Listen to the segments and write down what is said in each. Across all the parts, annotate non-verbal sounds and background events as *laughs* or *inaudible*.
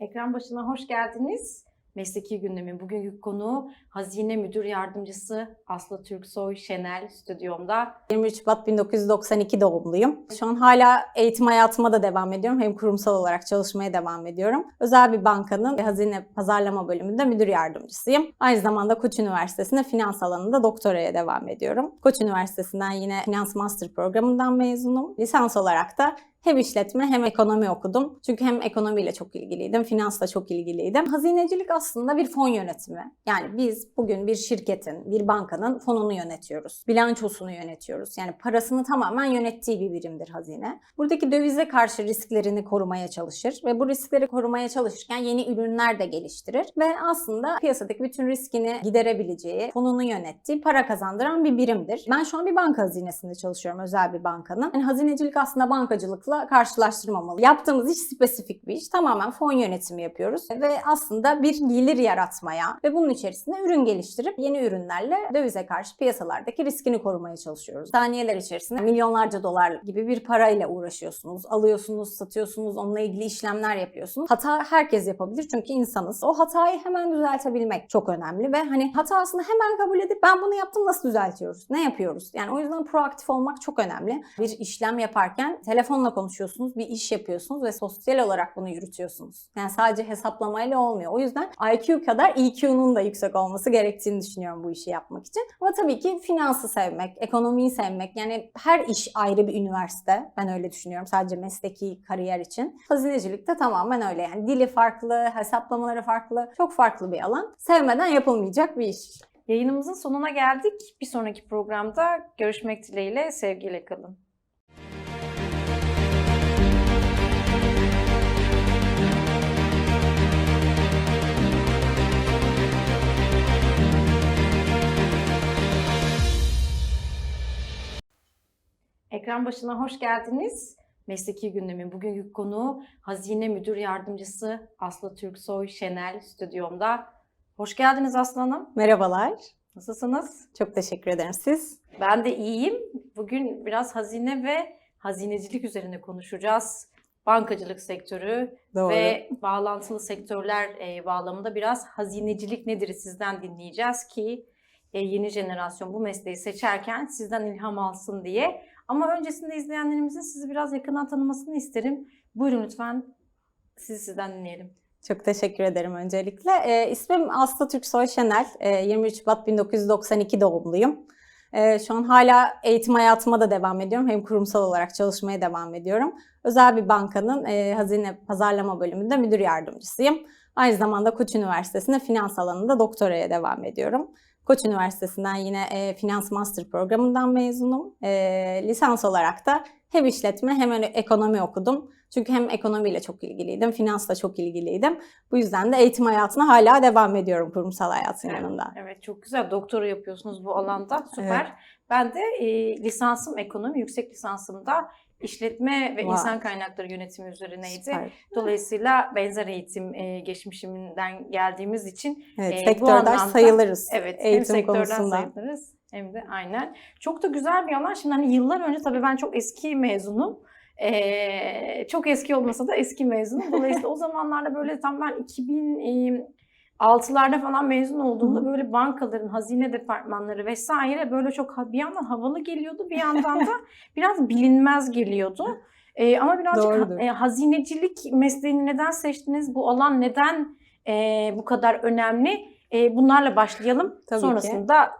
Ekran başına hoş geldiniz. Mesleki gündemin bugünkü konuğu Hazine Müdür Yardımcısı Aslı Türksoy Şenel stüdyomda. 23 Şubat 1992 doğumluyum. Şu an hala eğitim hayatıma da devam ediyorum. Hem kurumsal olarak çalışmaya devam ediyorum. Özel bir bankanın hazine pazarlama bölümünde müdür yardımcısıyım. Aynı zamanda Koç Üniversitesi'nde finans alanında doktoraya devam ediyorum. Koç Üniversitesi'nden yine finans master programından mezunum. Lisans olarak da hem işletme hem ekonomi okudum. Çünkü hem ekonomiyle çok ilgiliydim, finansla çok ilgiliydim. Hazinecilik aslında bir fon yönetimi. Yani biz bugün bir şirketin, bir bankanın fonunu yönetiyoruz. Bilançosunu yönetiyoruz. Yani parasını tamamen yönettiği bir birimdir hazine. Buradaki dövize karşı risklerini korumaya çalışır ve bu riskleri korumaya çalışırken yeni ürünler de geliştirir ve aslında piyasadaki bütün riskini giderebileceği, fonunu yönettiği, para kazandıran bir birimdir. Ben şu an bir banka hazinesinde çalışıyorum, özel bir bankanın. Yani hazinecilik aslında bankacılıkla karşılaştırmamalı. Yaptığımız iş spesifik bir iş. Tamamen fon yönetimi yapıyoruz ve aslında bir gelir yaratmaya ve bunun içerisinde ürün geliştirip yeni ürünlerle dövize karşı piyasalardaki riskini korumaya çalışıyoruz. Saniyeler içerisinde milyonlarca dolar gibi bir parayla uğraşıyorsunuz. Alıyorsunuz, satıyorsunuz, onunla ilgili işlemler yapıyorsunuz. Hata herkes yapabilir çünkü insanız. O hatayı hemen düzeltebilmek çok önemli ve hani hatasını hemen kabul edip ben bunu yaptım nasıl düzeltiyoruz? Ne yapıyoruz? Yani o yüzden proaktif olmak çok önemli. Bir işlem yaparken telefonla konuşuyorsunuz, bir iş yapıyorsunuz ve sosyal olarak bunu yürütüyorsunuz. Yani sadece hesaplamayla olmuyor. O yüzden IQ kadar EQ'nun da yüksek olması gerektiğini düşünüyorum bu işi yapmak için. Ama tabii ki finansı sevmek, ekonomiyi sevmek yani her iş ayrı bir üniversite. Ben öyle düşünüyorum sadece mesleki kariyer için. Hazinecilik de tamamen öyle yani dili farklı, hesaplamaları farklı, çok farklı bir alan. Sevmeden yapılmayacak bir iş. Yayınımızın sonuna geldik. Bir sonraki programda görüşmek dileğiyle sevgiyle kalın. Ekran başına hoş geldiniz. Mesleki gündemin bugünkü konuğu Hazine Müdür Yardımcısı Aslı Türksoy Şenel stüdyomda. Hoş geldiniz Aslı Hanım. Merhabalar. Nasılsınız? Çok teşekkür ederim. Siz? Ben de iyiyim. Bugün biraz hazine ve hazinecilik üzerine konuşacağız. Bankacılık sektörü Doğru. ve bağlantılı sektörler e, bağlamında biraz hazinecilik nedir sizden dinleyeceğiz ki e, yeni jenerasyon bu mesleği seçerken sizden ilham alsın diye. Ama öncesinde izleyenlerimizin sizi biraz yakından tanımasını isterim. Buyurun lütfen sizi sizden dinleyelim. Çok teşekkür ederim öncelikle. Ee, ismim Aslı Türksoy Şenel. Ee, 23 Şubat 1992 doğumluyum. Ee, şu an hala eğitim hayatıma da devam ediyorum. Hem kurumsal olarak çalışmaya devam ediyorum. Özel bir bankanın e, hazine pazarlama bölümünde müdür yardımcısıyım. Aynı zamanda Koç Üniversitesi'nde finans alanında doktoraya devam ediyorum. Koç Üniversitesi'nden yine e, finans master programından mezunum. E, lisans olarak da hem işletme hem ekonomi okudum. Çünkü hem ekonomiyle çok ilgiliydim, finansla çok ilgiliydim. Bu yüzden de eğitim hayatına hala devam ediyorum kurumsal hayatın yanında. Evet çok güzel. Doktora yapıyorsunuz bu alanda. Süper. Ben de e, lisansım ekonomi, yüksek lisansım da işletme ve Vay. insan kaynakları yönetimi üzerineydi. Süper. Dolayısıyla benzer eğitim e, geçmişimden geldiğimiz için Evet, Ee, bu sektördaş anlamda- sayılırız evet hem eğitim sektörden konusunda. sayılırız hem de aynen. Çok da güzel bir alan. Şimdi hani yıllar önce tabii ben çok eski mezunum. Ee, çok eski olmasa da eski mezunum. Dolayısıyla o zamanlarda böyle tam ben 2006'larda falan mezun olduğumda böyle bankaların hazine departmanları vesaire böyle çok bir yandan havalı geliyordu bir yandan da *laughs* biraz bilinmez geliyordu. Ee, ama birazcık ha- e, hazinecilik mesleğini neden seçtiniz? Bu alan neden e, bu kadar önemli? E, bunlarla başlayalım. Tabii ki. Sonrasında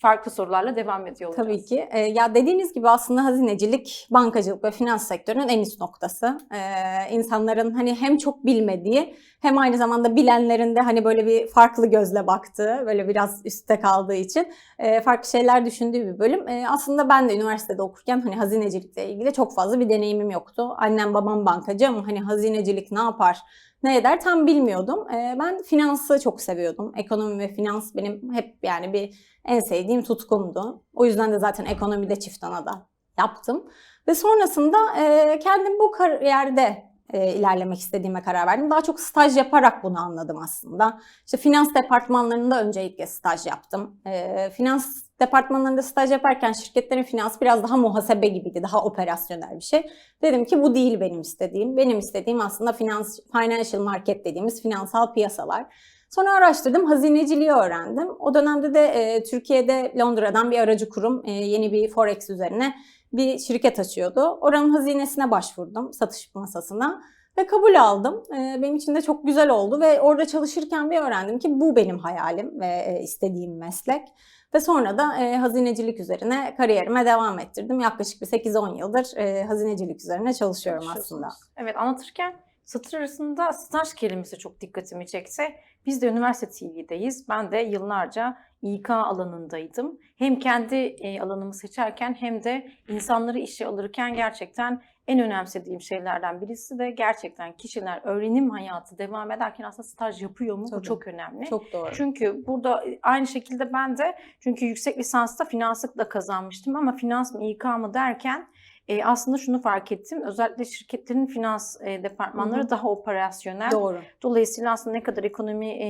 farklı sorularla devam ediyor olacağız. Tabii ki. Ee, ya dediğiniz gibi aslında hazinecilik, bankacılık ve finans sektörünün en üst noktası. Ee, insanların hani hem çok bilmediği hem aynı zamanda bilenlerin de hani böyle bir farklı gözle baktığı, böyle biraz üstte kaldığı için e, farklı şeyler düşündüğü bir bölüm. E, aslında ben de üniversitede okurken hani hazinecilikle ilgili çok fazla bir deneyimim yoktu. Annem babam bankacı ama hani hazinecilik ne yapar, ne eder tam bilmiyordum. E, ben finansı çok seviyordum. Ekonomi ve finans benim hep yani bir en sevdiğim tutkumdu. O yüzden de zaten ekonomide çift ana da yaptım. Ve sonrasında e, kendim bu kariyerde e, ilerlemek istediğime karar verdim. Daha çok staj yaparak bunu anladım aslında. İşte finans departmanlarında öncelikle staj yaptım. E, finans departmanlarında staj yaparken şirketlerin finansı biraz daha muhasebe gibiydi, daha operasyonel bir şey. Dedim ki bu değil benim istediğim. Benim istediğim aslında finans, financial market dediğimiz finansal piyasalar. Sonra araştırdım, hazineciliği öğrendim. O dönemde de e, Türkiye'de Londra'dan bir aracı kurum e, yeni bir forex üzerine bir şirket açıyordu. Oranın hazinesine başvurdum, satış masasına ve kabul aldım. E, benim için de çok güzel oldu ve orada çalışırken bir öğrendim ki bu benim hayalim ve e, istediğim meslek. Ve sonra da e, hazinecilik üzerine kariyerime devam ettirdim. Yaklaşık bir 8-10 yıldır e, hazinecilik üzerine çalışıyorum aslında. Evet anlatırken satır arasında staj kelimesi çok dikkatimi çekti. Biz de üniversite TV'deyiz. Ben de yıllarca İK alanındaydım. Hem kendi e, alanımı seçerken hem de insanları işe alırken gerçekten en önemsediğim şeylerden birisi de gerçekten kişiler öğrenim hayatı devam ederken aslında staj yapıyor mu? Bu Tabii. çok önemli. Çok doğru. Çünkü burada aynı şekilde ben de çünkü yüksek lisansta finanslıkla kazanmıştım ama finans mı İK mı derken e, aslında şunu fark ettim. Özellikle şirketlerin finans e, departmanları Hı hı. daha operasyonel. Doğru. Dolayısıyla aslında ne kadar ekonomi e,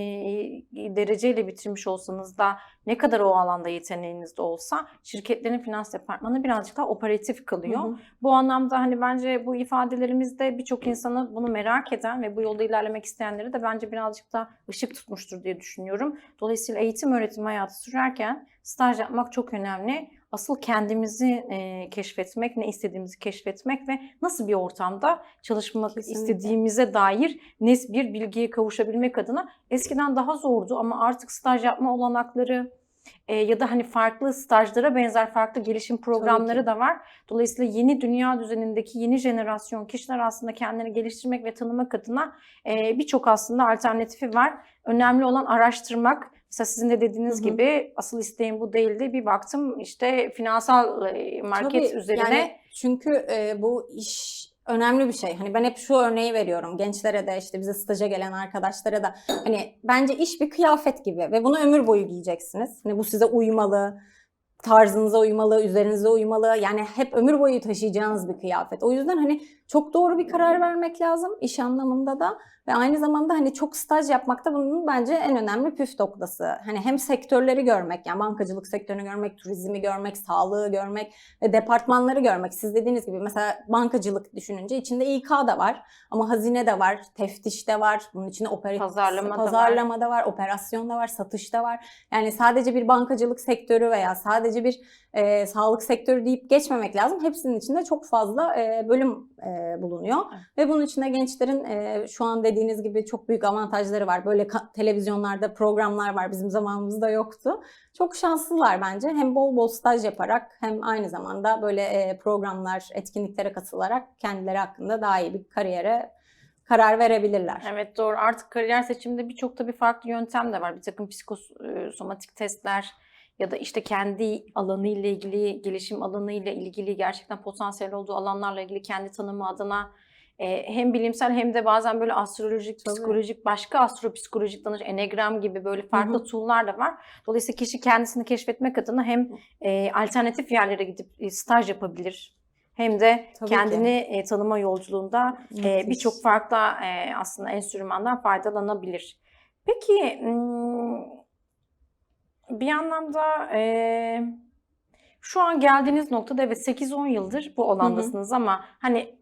e, dereceyle bitirmiş olsanız da ne kadar o alanda yeteneğiniz de olsa şirketlerin finans departmanı birazcık daha operatif kalıyor. Hı hı. Bu anlamda hani bence bu ifadelerimizde birçok insanı bunu merak eden ve bu yolda ilerlemek isteyenleri de bence birazcık da ışık tutmuştur diye düşünüyorum. Dolayısıyla eğitim öğretim hayatı sürerken staj yapmak çok önemli. Asıl kendimizi e, keşfetmek, ne istediğimizi keşfetmek ve nasıl bir ortamda çalışmak Kesinlikle. istediğimize dair net bir bilgiye kavuşabilmek adına eskiden daha zordu ama artık staj yapma olanakları e, ya da hani farklı stajlara benzer farklı gelişim programları da var. Dolayısıyla yeni dünya düzenindeki yeni jenerasyon kişiler aslında kendilerini geliştirmek ve tanımak adına e, birçok aslında alternatifi var. Önemli olan araştırmak. Mesela sizin de dediğiniz Hı hı. gibi asıl isteğim bu değildi. Bir baktım işte finansal e, market Tabii, üzerine yani çünkü e, bu iş önemli bir şey. Hani ben hep şu örneği veriyorum gençlere de işte bize staja gelen arkadaşlara da hani bence iş bir kıyafet gibi ve bunu ömür boyu giyeceksiniz. Hani bu size uymalı, tarzınıza uymalı, üzerinize uymalı. Yani hep ömür boyu taşıyacağınız bir kıyafet. O yüzden hani çok doğru bir karar vermek lazım iş anlamında da ve aynı zamanda hani çok staj yapmak da bunun bence en önemli püf noktası. Hani hem sektörleri görmek yani bankacılık sektörünü görmek, turizmi görmek, sağlığı görmek ve departmanları görmek. Siz dediğiniz gibi mesela bankacılık düşününce içinde İK da var ama hazine de var, teftiş de var, bunun içinde operatif Pazarlama da var. pazarlama da var, operasyon da var, satış da var. Yani sadece bir bankacılık sektörü veya sadece bir e, sağlık sektörü deyip geçmemek lazım. Hepsinin içinde çok fazla e, bölüm e, bulunuyor. Evet. Ve bunun içinde gençlerin e, şu an dediğiniz gibi çok büyük avantajları var. Böyle televizyonlarda programlar var. Bizim zamanımızda yoktu. Çok şanslılar bence. Hem bol bol staj yaparak hem aynı zamanda böyle e, programlar, etkinliklere katılarak kendileri hakkında daha iyi bir kariyere karar verebilirler. Evet doğru. Artık kariyer seçiminde birçok tabii farklı yöntem de var. Bir takım psikosomatik testler ya da işte kendi alanı ile ilgili, gelişim alanı ile ilgili gerçekten potansiyel olduğu alanlarla ilgili kendi tanımı adına e, hem bilimsel hem de bazen böyle astrolojik, Tabii. psikolojik, başka astropsikolojik danış, enegram gibi böyle farklı hı. tool'lar da var. Dolayısıyla kişi kendisini keşfetmek adına hem e, alternatif yerlere gidip e, staj yapabilir hem de Tabii ki. kendini e, tanıma yolculuğunda e, birçok farklı e, aslında enstrümandan faydalanabilir. Peki bir anlamda e, şu an geldiğiniz noktada evet 8-10 yıldır bu alandasınız ama hani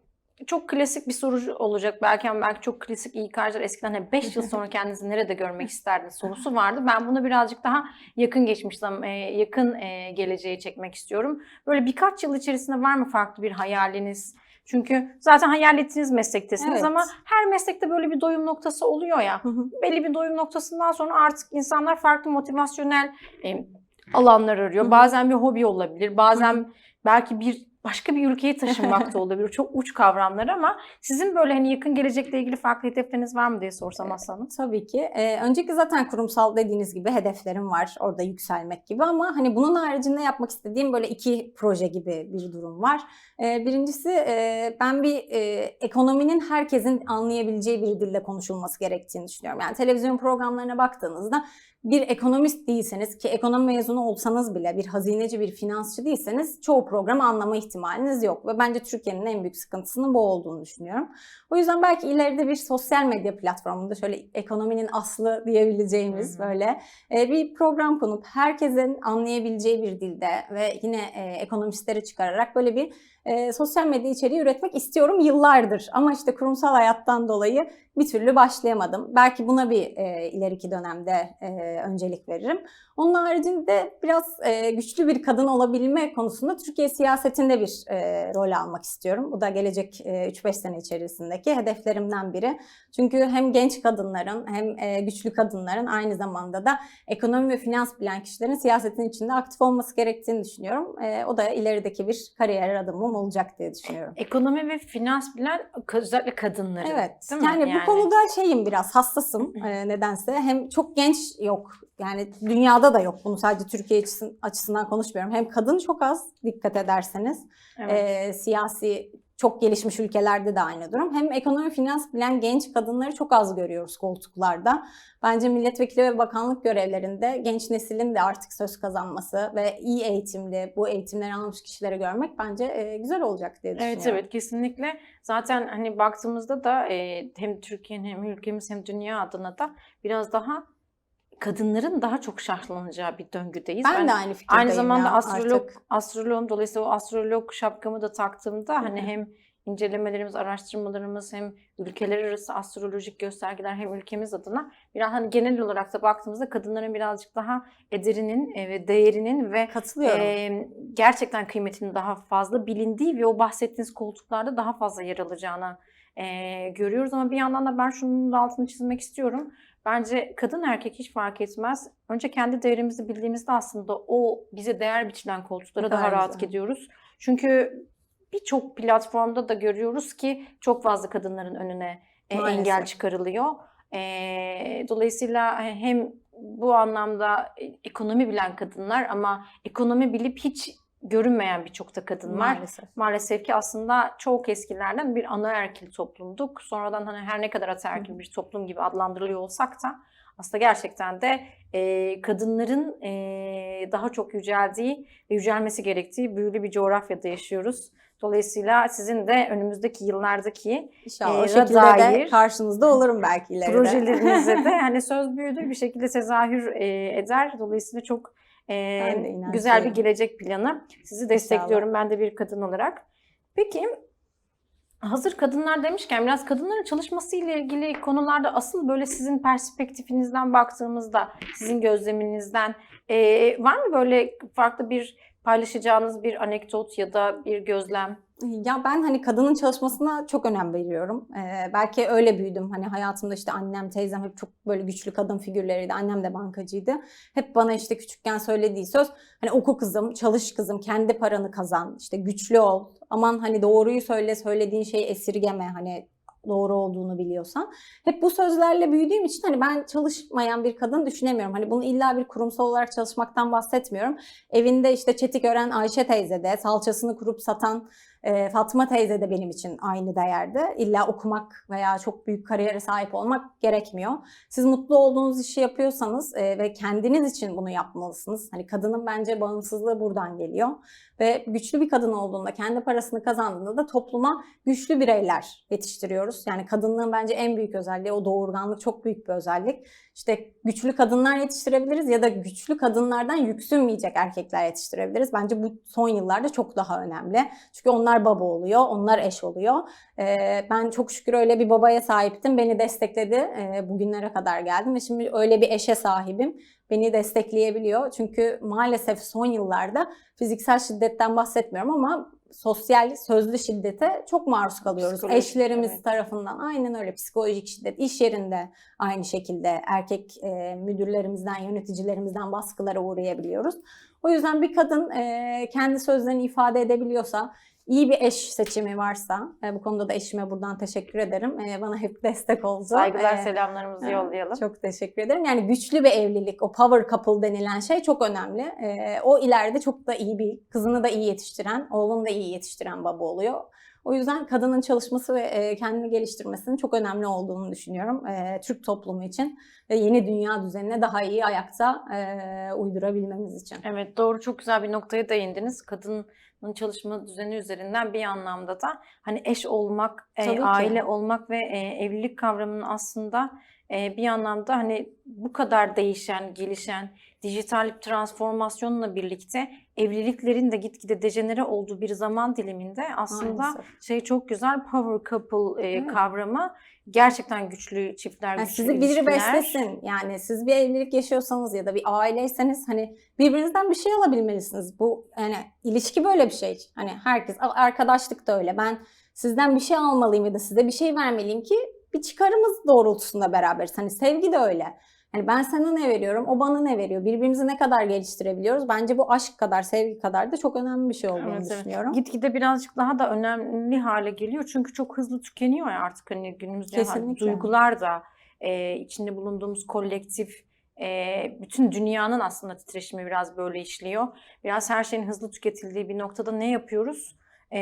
çok klasik bir soru olacak belki ama belki çok klasik İK'cılar eskiden hani 5 yıl sonra kendinizi nerede görmek isterdiniz sorusu vardı. Ben bunu birazcık daha yakın geçmişten yakın geleceğe çekmek istiyorum. Böyle birkaç yıl içerisinde var mı farklı bir hayaliniz? Çünkü zaten hayal ettiğiniz meslektesiniz Evet. ama her meslekte böyle bir doyum noktası oluyor ya. Hı hı. Belli bir doyum noktasından sonra artık insanlar farklı motivasyonel e, alanlar arıyor. Hı hı. Bazen bir hobi olabilir, bazen belki bir başka bir ülkeye taşınmak da olabilir. Çok uç kavramlar ama sizin böyle hani yakın gelecekle ilgili farklı hedefleriniz var mı diye sorsam aslanım. Tabii ki. Ee, öncelikle zaten kurumsal dediğiniz gibi hedeflerim var. Orada yükselmek gibi ama hani bunun haricinde yapmak istediğim böyle iki proje gibi bir durum var. Ee, birincisi e, ben bir e, ekonominin herkesin anlayabileceği bir dille konuşulması gerektiğini düşünüyorum. Yani televizyon programlarına baktığınızda bir ekonomist değilseniz ki ekonomi mezunu olsanız bile bir hazineci, bir finansçı değilseniz çoğu programı anlama ihtimali ihtimaliniz yok. Ve bence Türkiye'nin en büyük sıkıntısının bu olduğunu düşünüyorum. O yüzden belki ileride bir sosyal medya platformunda şöyle ekonominin aslı diyebileceğimiz Hı hı. böyle e, bir program konup herkesin anlayabileceği bir dilde ve yine e, ekonomistleri çıkararak böyle bir e, sosyal medya içeriği üretmek istiyorum yıllardır. Ama işte kurumsal hayattan dolayı bir türlü başlayamadım. Belki buna bir e, ileriki dönemde e, öncelik veririm. Onun haricinde biraz e, güçlü bir kadın olabilme konusunda Türkiye siyasetinde bir e, rol almak istiyorum. Bu da gelecek e, 3-5 sene içerisindeki hedeflerimden biri. Çünkü hem genç kadınların hem e, güçlü kadınların aynı zamanda da ekonomi ve finans bilen kişilerin siyasetin içinde aktif olması gerektiğini düşünüyorum. E, o da ilerideki bir kariyer adımım olacak diye düşünüyorum. Ekonomi ve finans bilen özellikle kadınların. Evet. Değil mi? Yani, bu konuda şeyim biraz hassasım e, nedense. Hem çok genç yok. Yani dünyada da yok. Bunu sadece Türkiye açısın- açısından konuşmuyorum. Hem kadın çok az dikkat ederseniz. Evet. E, siyasi çok gelişmiş ülkelerde de aynı durum. Hem ekonomi finans bilen genç kadınları çok az görüyoruz koltuklarda. Bence milletvekili ve bakanlık görevlerinde genç neslin de artık söz kazanması ve iyi eğitimli, bu eğitimleri almış kişileri görmek bence e, güzel olacak diye düşünüyorum. Evet evet kesinlikle. Zaten hani baktığımızda da e, hem Türkiye'nin hem ülkemiz hem dünya adına da biraz daha kadınların daha çok şartlanacağı bir döngüdeyiz. Ben, de aynı fikirdeyim Aynı zamanda ya astrolog artık. astroloğum dolayısıyla o astrolog şapkamı da taktığımda hani Hı hı. hem incelemelerimiz, araştırmalarımız hem ülkeler arası astrolojik göstergeler hem ülkemiz adına biraz hani genel olarak da baktığımızda kadınların birazcık daha ederinin e, ve değerinin ve Katılıyorum. e, gerçekten kıymetinin daha fazla bilindiği ve o bahsettiğiniz koltuklarda daha fazla yer alacağını e, görüyoruz. Ama bir yandan da ben şunun da altını çizmek istiyorum. Bence kadın erkek hiç fark etmez. Önce kendi değerimizi bildiğimizde aslında o bize değer biçilen koltuklara daha kadar rahat güzel. gidiyoruz. Çünkü birçok platformda da görüyoruz ki çok fazla kadınların önüne e, Maalesef. engel çıkarılıyor. E, dolayısıyla hem bu anlamda e, ekonomi bilen kadınlar ama ekonomi bilip hiç görünmeyen birçok da kadın var. Maalesef. Maalesef ki aslında çok eskilerden bir anaerkil toplumduk. Sonradan hani her ne kadar ataerkil bir toplum gibi adlandırılıyor olsak da aslında gerçekten de e, kadınların e, daha çok yüceldiği ve yücelmesi gerektiği büyülü bir coğrafyada yaşıyoruz. Dolayısıyla sizin de önümüzdeki yıllardaki İnşallah o şekilde de dair karşınızda olurum belki ileride. projelerinize de *laughs* hani söz büyüdür bir şekilde tezahür e, eder. Dolayısıyla çok e, güzel bir gelecek planı. Sizi destekliyorum ben de bir kadın olarak. Peki hazır kadınlar demişken biraz kadınların çalışması ile ilgili konularda asıl böyle sizin perspektifinizden baktığımızda, sizin gözleminizden e, var mı böyle farklı bir paylaşacağınız bir anekdot ya da bir gözlem? Ya ben hani kadının çalışmasına çok önem veriyorum. Ee, belki öyle büyüdüm. Hani hayatımda işte annem, teyzem hep çok böyle güçlü kadın figürleriydi. Annem de bankacıydı. Hep bana işte küçükken söylediği söz hani oku kızım, çalış kızım, kendi paranı kazan, işte güçlü ol. Aman hani doğruyu söyle, söylediğin şeyi esirgeme hani doğru olduğunu biliyorsan. Hep bu sözlerle büyüdüğüm için hani ben çalışmayan bir kadın düşünemiyorum. Hani bunu illa bir kurumsal olarak çalışmaktan bahsetmiyorum. Evinde işte çetik ören Ayşe teyze de, salçasını kurup satan e, Fatma teyze de benim için aynı değerde. İlla okumak veya çok büyük kariyere sahip olmak gerekmiyor. Siz mutlu olduğunuz işi yapıyorsanız e, ve kendiniz için bunu yapmalısınız. Hani kadının bence bağımsızlığı buradan geliyor. Ve güçlü bir kadın olduğunda, kendi parasını kazandığında da topluma güçlü bireyler yetiştiriyoruz. Yani kadınlığın bence en büyük özelliği o doğurganlık çok büyük bir özellik. İşte güçlü kadınlar yetiştirebiliriz ya da güçlü kadınlardan yüksünmeyecek erkekler yetiştirebiliriz. Bence bu son yıllarda çok daha önemli. Çünkü onlar baba oluyor, onlar eş oluyor. Ee, ben çok şükür öyle bir babaya sahiptim. Beni destekledi. Ee, bugünlere kadar geldim ve şimdi öyle bir eşe sahibim. Beni destekleyebiliyor. Çünkü maalesef son yıllarda fiziksel şiddetten bahsetmiyorum ama sosyal sözlü şiddete çok maruz kalıyoruz. Psikolojik, Eşlerimiz evet. tarafından aynen öyle psikolojik şiddet, iş yerinde aynı şekilde erkek e, müdürlerimizden, yöneticilerimizden baskılara uğrayabiliyoruz. O yüzden bir kadın e, kendi sözlerini ifade edebiliyorsa, iyi bir eş seçimi varsa, e, bu konuda da eşime buradan teşekkür ederim. E, bana hep *laughs* destek oldu. Saygılar, E, selamlarımızı evet, yollayalım. çok teşekkür ederim. Yani güçlü bir evlilik, o power couple denilen şey çok önemli. Ee, o ileride çok da iyi bir, kızını da iyi yetiştiren, oğlunu da iyi yetiştiren baba oluyor. O yüzden kadının çalışması ve kendini geliştirmesinin çok önemli olduğunu düşünüyorum. Türk toplumu için ve yeni dünya düzenine daha iyi ayakta uydurabilmemiz için. Evet doğru çok güzel bir noktaya değindiniz. Kadın bunun çalışma düzeni üzerinden bir anlamda da hani eş olmak, Tabii ki. aile olmak ve evlilik kavramının aslında bir anlamda hani bu kadar değişen, gelişen dijital transformasyonla birlikte evliliklerin de gitgide dejenere olduğu bir zaman diliminde aslında Maalesef. şey çok güzel power couple e, kavramı gerçekten güçlü çiftler, Yani güçlü sizi biri beslesin. Yani siz bir evlilik yaşıyorsanız ya da bir aileyseniz hani birbirinizden bir şey alabilmelisiniz. Bu yani ilişki böyle bir şey. Hani herkes arkadaşlık da öyle. Ben sizden bir şey almalıyım ya da size bir şey vermeliyim ki bir çıkarımız doğrultusunda beraberiz. Hani sevgi de öyle. Hani ben sana ne veriyorum, o bana ne veriyor? Birbirimizi ne kadar geliştirebiliyoruz? Bence bu aşk kadar, sevgi kadar da çok önemli bir şey olduğunu Evet, evet. düşünüyorum. Gitgide birazcık daha da önemli hale geliyor. Çünkü çok hızlı tükeniyor ya artık hani günümüzde hani Kesinlikle. duygular da e, içinde bulunduğumuz kolektif e, bütün dünyanın aslında titreşimi biraz böyle işliyor. Biraz her şeyin hızlı tüketildiği bir noktada ne yapıyoruz? E,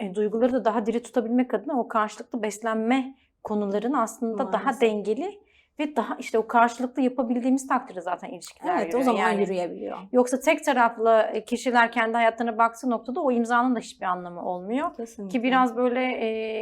e, duyguları da daha diri tutabilmek adına o karşılıklı beslenme konularını aslında daha Maalesef. dengeli ve daha işte o karşılıklı yapabildiğimiz takdirde zaten ilişkiler Evet, o yürüyor. zaman Yani- yürüyebiliyor. Yoksa tek taraflı e, kişiler kendi hayatlarına baktığı noktada o imzanın da hiçbir anlamı olmuyor. Kesinlikle. Ki biraz böyle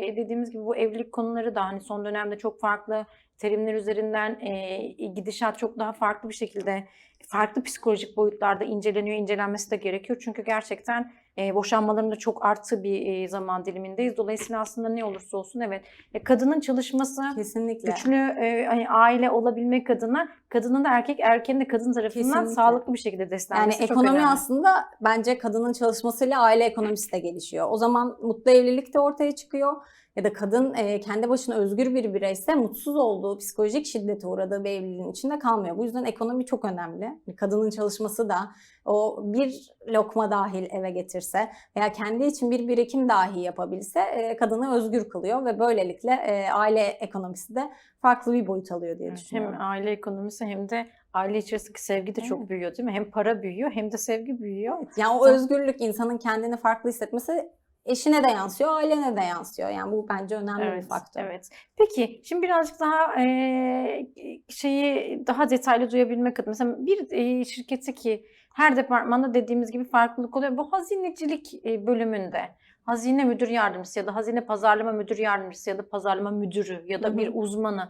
e, dediğimiz gibi bu evlilik konuları da hani son dönemde çok farklı terimler üzerinden e, gidişat çok daha farklı bir şekilde farklı psikolojik boyutlarda inceleniyor, incelenmesi de gerekiyor. Çünkü gerçekten e, boşanmaların da çok arttığı bir e, zaman dilimindeyiz. Dolayısıyla aslında ne olursa olsun evet e, kadının çalışması Kesinlikle. güçlü e, hani aile olabilmek adına kadının da erkek erkeğin de kadın tarafından Kesinlikle. sağlıklı bir şekilde Yani beslenmesi çok ekonomi önemli. aslında bence kadının çalışmasıyla aile ekonomisi de gelişiyor. O zaman mutlu evlilik de ortaya çıkıyor. Ya da kadın e, kendi başına özgür bir bireyse mutsuz olduğu, psikolojik şiddete uğradığı bir evliliğin içinde kalmıyor. Bu yüzden ekonomi çok önemli. Kadının çalışması da o bir lokma dahil eve getirse veya kendi için bir birikim dahi yapabilse e, kadını özgür kılıyor ve böylelikle e, aile ekonomisi de farklı bir boyut alıyor diye Evet, düşünüyorum. Hem aile ekonomisi hem de aile içerisindeki sevgi de çok büyüyor değil mi? Hem para büyüyor hem de sevgi büyüyor. Yani o özgürlük insanın kendini farklı hissetmesi eşine de yansıyor, ailene de yansıyor. Yani bu bence önemli bir Evet, faktör. evet. Peki şimdi birazcık daha eee, şeyi daha detaylı duyabilmek adına mesela bir eee, şirketi ki her departmanda dediğimiz gibi farklılık oluyor. Bu hazinecilik e, bölümünde hazine müdür yardımcısı ya da hazine pazarlama müdür yardımcısı ya da pazarlama müdürü ya da Hı hı. bir uzmanı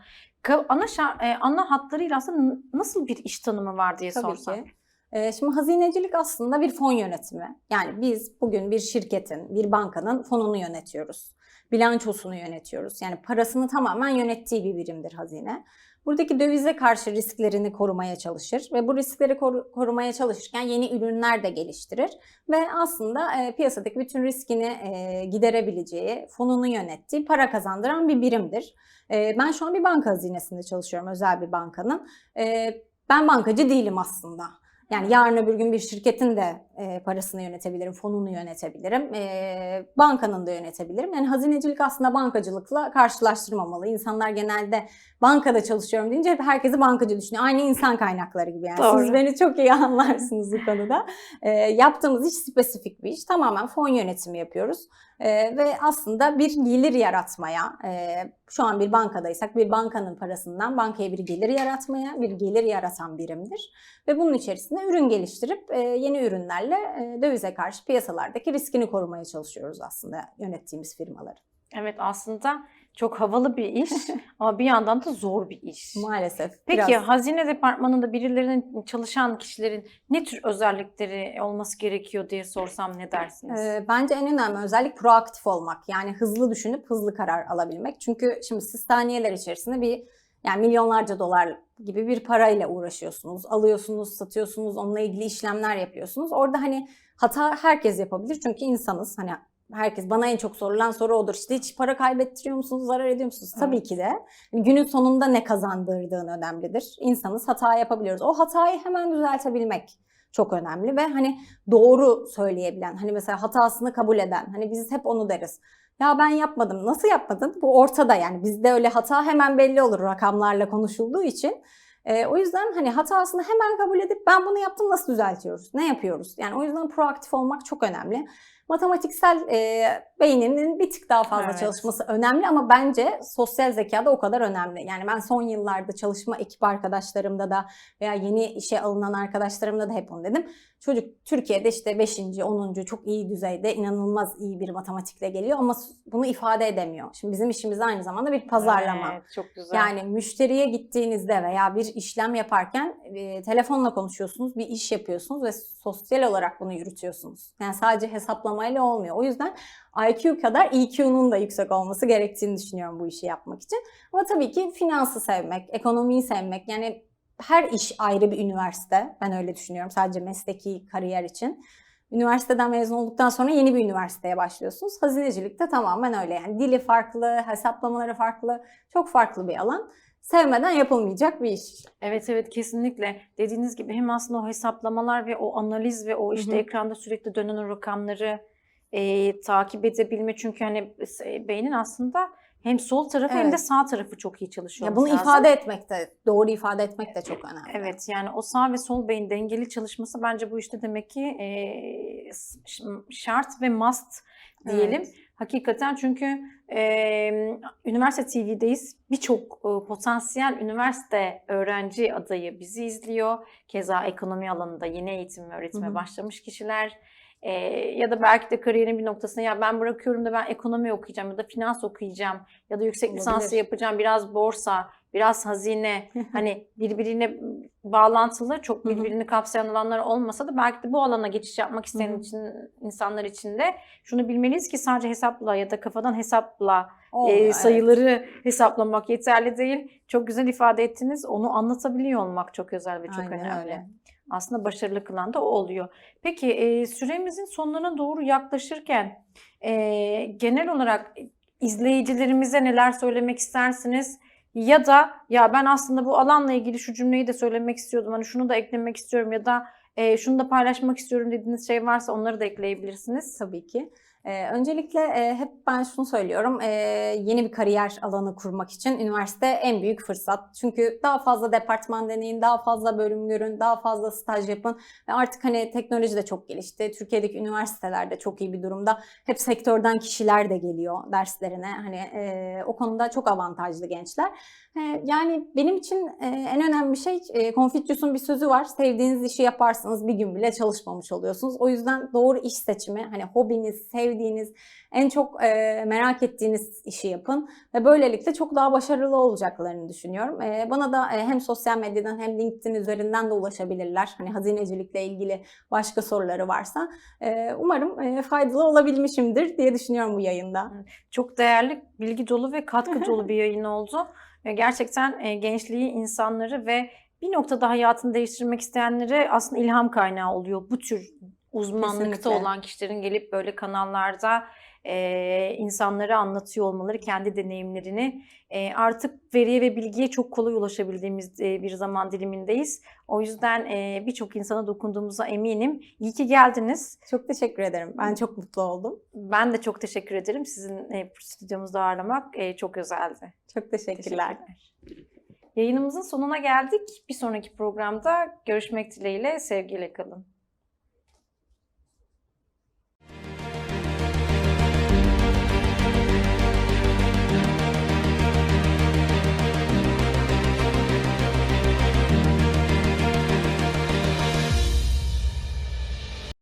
ana e, ana hatlarıyla aslında nasıl bir iş tanımı var diye Tabii sorsak. ki. Ee, şimdi hazinecilik aslında bir fon yönetimi. Yani biz bugün bir şirketin, bir bankanın fonunu yönetiyoruz. Bilançosunu yönetiyoruz. Yani parasını tamamen yönettiği bir birimdir hazine. Buradaki dövize karşı risklerini korumaya çalışır ve bu riskleri koru- korumaya çalışırken yeni ürünler de geliştirir ve aslında e, piyasadaki bütün riskini e, giderebileceği, fonunu yönettiği, para kazandıran bir birimdir. E, ben şu an bir banka hazinesinde çalışıyorum, özel bir bankanın. E, ben bankacı değilim aslında. Yani yarın öbür gün bir şirketin de e, parasını yönetebilirim, fonunu yönetebilirim, e, bankanın da yönetebilirim. Yani hazinecilik aslında bankacılıkla karşılaştırmamalı. İnsanlar genelde bankada çalışıyorum deyince hep herkesi bankacı düşünüyor. Aynı insan kaynakları gibi yani. Doğru. Siz beni çok iyi *laughs* anlarsınız bu konuda. E, yaptığımız iş spesifik bir iş. Tamamen fon yönetimi yapıyoruz. E, ve aslında bir gelir yaratmaya, e, şu an bir bankadaysak bir bankanın parasından bankaya bir gelir yaratmaya, bir gelir yaratan birimdir. Ve bunun içerisinde ürün geliştirip e, yeni ürünlerle e, dövize karşı piyasalardaki riskini korumaya çalışıyoruz aslında yönettiğimiz firmaların. Evet aslında çok havalı bir iş *laughs* ama bir yandan da zor bir iş. Maalesef. Peki biraz- hazine departmanında birilerinin çalışan kişilerin ne tür özellikleri olması gerekiyor diye sorsam ne dersiniz? Ee, bence en önemli özellik proaktif olmak. Yani hızlı düşünüp hızlı karar alabilmek. Çünkü şimdi siz saniyeler içerisinde bir yani milyonlarca dolar gibi bir parayla uğraşıyorsunuz. Alıyorsunuz, satıyorsunuz, onunla ilgili işlemler yapıyorsunuz. Orada hani hata herkes yapabilir çünkü insanız. Hani herkes bana en çok sorulan soru odur. İşte hiç para kaybettiriyor musunuz, zarar ediyor musunuz? Tabii Evet. ki de. Günün sonunda ne kazandırdığın önemlidir. İnsanız, hata yapabiliyoruz. O hatayı hemen düzeltebilmek çok önemli ve hani doğru söyleyebilen, hani mesela hatasını kabul eden, hani biz hep onu deriz. Ya ben yapmadım. Nasıl yapmadın? Bu ortada yani. Bizde öyle hata hemen belli olur rakamlarla konuşulduğu için. Ee, o yüzden hani hatasını hemen kabul edip ben bunu yaptım nasıl düzeltiyoruz? Ne yapıyoruz? Yani o yüzden proaktif olmak çok önemli. Matematiksel e, beyninin bir tık daha fazla Evet. çalışması önemli ama bence sosyal zeka da o kadar önemli. Yani ben son yıllarda çalışma ekip arkadaşlarımda da veya yeni işe alınan arkadaşlarımda da hep onu dedim. Çocuk Türkiye'de işte 5. 10. çok iyi düzeyde inanılmaz iyi bir matematikle geliyor ama bunu ifade edemiyor. Şimdi bizim işimiz aynı zamanda bir pazarlama. Evet, çok güzel. Yani müşteriye gittiğinizde veya bir işlem yaparken e, telefonla konuşuyorsunuz, bir iş yapıyorsunuz ve sosyal olarak bunu yürütüyorsunuz. Yani sadece hesaplamayla olmuyor. O yüzden IQ kadar EQ'nun da yüksek olması gerektiğini düşünüyorum bu işi yapmak için. Ama tabii ki finansı sevmek, ekonomiyi sevmek yani her iş ayrı bir üniversite. Ben öyle düşünüyorum sadece mesleki kariyer için. Üniversiteden mezun olduktan sonra yeni bir üniversiteye başlıyorsunuz. Hazinecilik de tamamen öyle. Yani dili farklı, hesaplamaları farklı, çok farklı bir alan. Sevmeden yapılmayacak bir iş. Evet evet kesinlikle dediğiniz gibi hem aslında o hesaplamalar ve o analiz ve o işte Hı hı. ekranda sürekli dönen o rakamları e, takip edebilme çünkü hani e, beynin aslında hem sol tarafı hem de Evet. sağ tarafı çok iyi çalışıyor. Ya bunu lazım. ifade etmek de, doğru ifade etmek de çok önemli. Evet yani o sağ ve sol beyin dengeli çalışması bence bu işte demek ki e, şart ve must diyelim. Evet. Hakikaten çünkü e, üniversite TV'deyiz. Birçok e, potansiyel üniversite öğrenci adayı bizi izliyor. Keza ekonomi alanında yeni eğitim ve öğretime Hı hı. başlamış kişiler. E, ya da belki de kariyerin bir noktasında ya ben bırakıyorum da ben ekonomi okuyacağım ya da finans okuyacağım ya da yüksek lisansı yapacağım biraz borsa, biraz hazine *laughs* hani birbirine bağlantılı çok birbirini kapsayan alanlar olmasa da belki de bu alana geçiş yapmak isteyen için insanlar için de şunu bilmeliyiz ki sadece hesapla ya da kafadan hesapla Olmuyor, e, evet. sayıları hesaplamak yeterli değil. Çok güzel ifade ettiniz. Onu anlatabiliyor olmak çok özel ve çok Aynen önemli. öyle. Aslında başarılı kılan da o oluyor. Peki e, süremizin sonlarına doğru yaklaşırken e, genel olarak izleyicilerimize neler söylemek istersiniz? Ya da ya ben aslında bu alanla ilgili şu cümleyi de söylemek istiyordum. Hani şunu da eklemek istiyorum ya da e, şunu da paylaşmak istiyorum dediğiniz şey varsa onları da ekleyebilirsiniz. Tabii ki. Ee, öncelikle e, hep ben şunu söylüyorum. e, yeni bir kariyer alanı kurmak için üniversite en büyük fırsat. Çünkü daha fazla departman deneyin, daha fazla bölüm görün, daha fazla staj yapın. Ve artık hani teknoloji de çok gelişti. Türkiye'deki üniversiteler de çok iyi bir durumda. Hep sektörden kişiler de geliyor derslerine. Hani e, o konuda çok avantajlı gençler. E, yani benim için e, en önemli şey e, Confucius'un bir sözü var. Sevdiğiniz işi yaparsanız bir gün bile çalışmamış oluyorsunuz. O yüzden doğru iş seçimi, hani hobiniz, sevdiğiniz, en çok e, merak ettiğiniz işi yapın ve böylelikle çok daha başarılı olacaklarını düşünüyorum. E, bana da e, hem sosyal medyadan hem LinkedIn üzerinden de ulaşabilirler. Hani hazinecilikle ilgili başka soruları varsa. E, umarım e, faydalı olabilmişimdir diye düşünüyorum bu yayında. Çok değerli, bilgi dolu ve katkı *laughs* dolu bir yayın oldu. Ve Gerçekten gençliği, insanları ve bir noktada hayatını değiştirmek isteyenlere aslında ilham kaynağı oluyor. Bu tür uzmanlıkta Kesinlikle. olan kişilerin gelip böyle kanallarda e, insanlara anlatıyor olmaları, kendi deneyimlerini. E, artık veriye ve bilgiye çok kolay ulaşabildiğimiz e, bir zaman dilimindeyiz. O yüzden e, birçok insana dokunduğumuza eminim. İyi ki geldiniz. Çok teşekkür ederim. Ben çok mutlu oldum. Ben de çok teşekkür ederim. Sizin e, stüdyomuzda ağırlamak e, çok özeldi. Çok teşekkürler. Yayınımızın sonuna geldik. Bir sonraki programda görüşmek dileğiyle sevgiyle kalın.